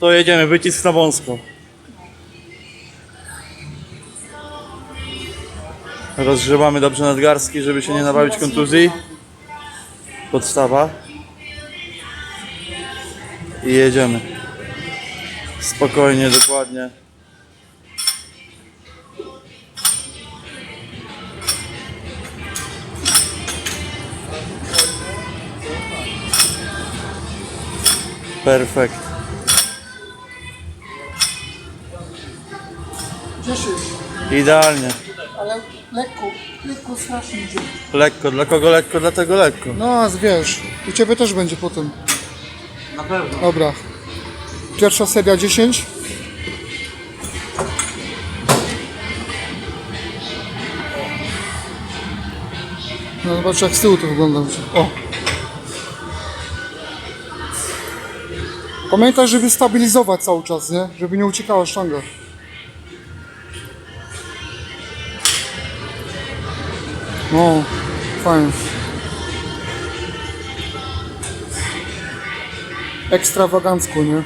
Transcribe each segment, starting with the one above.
to jedziemy, wycisk na wąsko. Rozgrzewamy dobrze nadgarstki, żeby się nie nabawić kontuzji. Podstawa. I jedziemy. Spokojnie, dokładnie. Perfekt. 10, Idealnie. ale lekko, lekko strasznie idzie. Lekko, dla kogo lekko, dlatego lekko. No, a wiesz, u Ciebie też będzie potem. Na pewno. Dobra. Pierwsza seria 10. No zobacz jak z tyłu to wygląda. O. Pamiętaj, żeby stabilizować cały czas, nie? Żeby nie uciekała sztanga. No, fajnie. Ekstrawagancko, nie?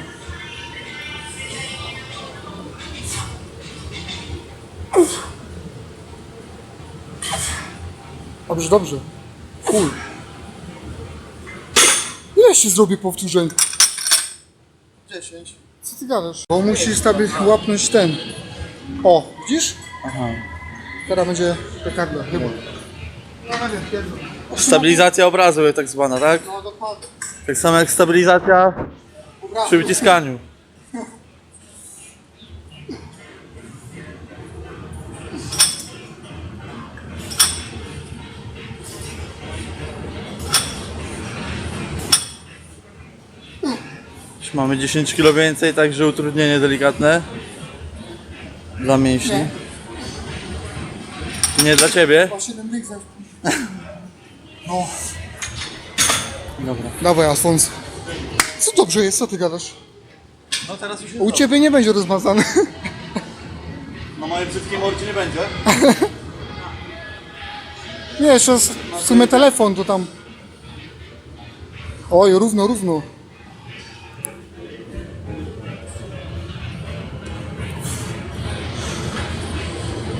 Dobrze, dobrze. Cool. Ile się zrobi powtórzeń? 10. Co ty gadasz? Bo musisz sobie łapnąć ten. O, widzisz? Aha. Teraz będzie petarda, chyba. No, nie wiem, pierdol. Stabilizacja obrazu tak zwana, tak? No, dokładnie. Tak samo jak stabilizacja przy wyciskaniu. Mamy 10 kg więcej, także utrudnienie delikatne dla mięśni. Nie. Dla ciebie? O 7 dych za... No. Dobra. Dawaj, Alfons. Co dobrze jest, co ty gadasz? No teraz już U ciebie nie będzie rozmazany. Na mojej brzydkiej mordzie nie będzie. Nie, jeszcze w sumie telefon to tam. Oj, równo, równo.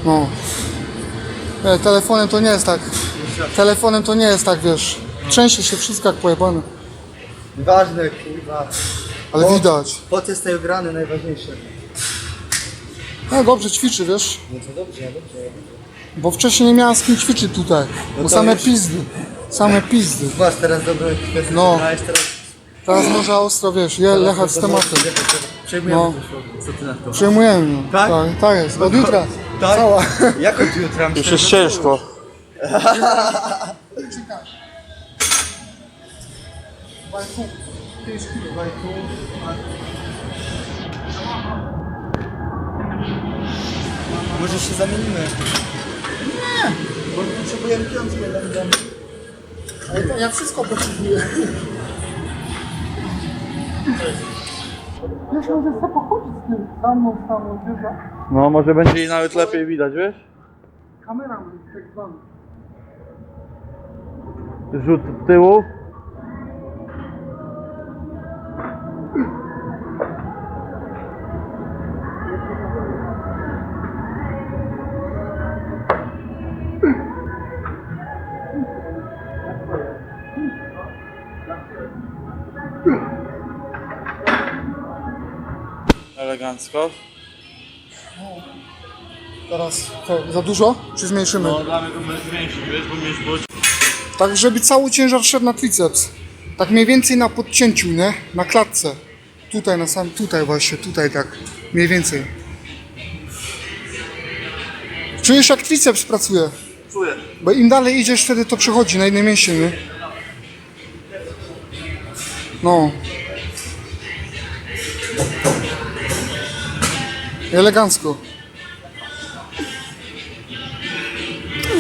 No. Telefonem to nie jest tak. Telefonem to nie jest tak, wiesz. Trzęsie się wszystko jak pojebane. Ważne, kurwa. Ale O. widać. Pot jest tej grany najważniejsze. No dobrze ćwiczy, wiesz. No to dobrze, dobrze. Bo wcześniej nie miałem z kim ćwiczyć tutaj. Bo to same już- pizdy. Same pizdy. Masz teraz dobre kwestie, No. no. teraz... Teraz może ostro, wiesz, je, jechać z tematem. Przejmujemy No. co ty na to. Przejmujemy. no. Tak? Tak, tak jest. Od jutra. Tak? Cała. Jak od jutra? Już jest ciężko. Może się zamienimy. Nie, bo potrzebujemy piątkę. będę- Ale to ja wszystko potrzebuję. Wiesz, może sobie pochodzić z tym wiesz, a No może będzie jej nawet lepiej widać, wiesz? kamera tak zwana. Rzut tyłu. Elegancko. Teraz to za dużo? Czy zmniejszymy? No dla mnie to zmniejszyć, wiesz, bo było Tak, żeby cały ciężar szedł na triceps. Tak mniej więcej na podcięciu, nie? Na klatce. Tutaj, na sam, tutaj właśnie, tutaj tak. Mniej więcej. Czujesz jak triceps pracuje? Czuję. Bo im dalej idziesz, wtedy to przechodzi na inne mięśnie, nie? No. Elegancko.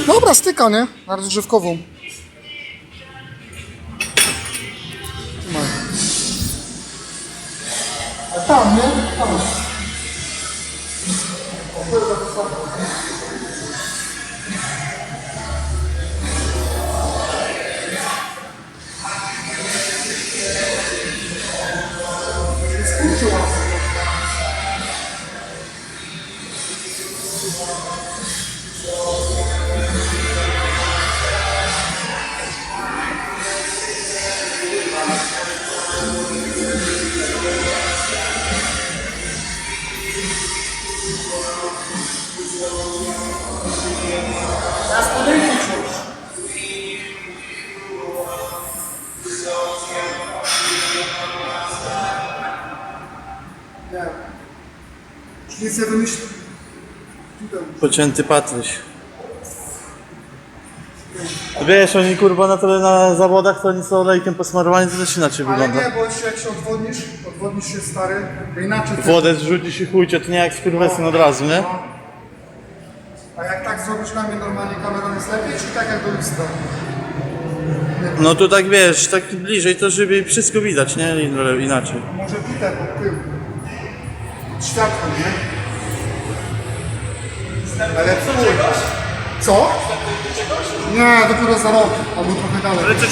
Dobra, styka, nie? Na rozgrzewkową. A Tam, nie? Tam. Czyli sobie wymyśl... Tutaj. Pocięty Patryś. Wiesz, oni kurwa na tyle na zawodach, to oni są olejkiem posmarowani, to też inaczej Ale wygląda. nie, bo jeszcze jak się odwodnisz, odwodnisz się stary, to inaczej... Wodę zrzucisz i chujcie, to nie jak skurwesyn od razu, nie? No. A jak tak zrobisz na mnie normalnie kamerą jest lepiej, czy tak jak do lustra? No to tak wiesz, tak bliżej to żeby wszystko widać, nie? In- Inaczej. Może tutaj pod tył. Pod światłem, nie? Ale co? Co? Nie, dopiero za rok, albo trochę dalej. Ale coś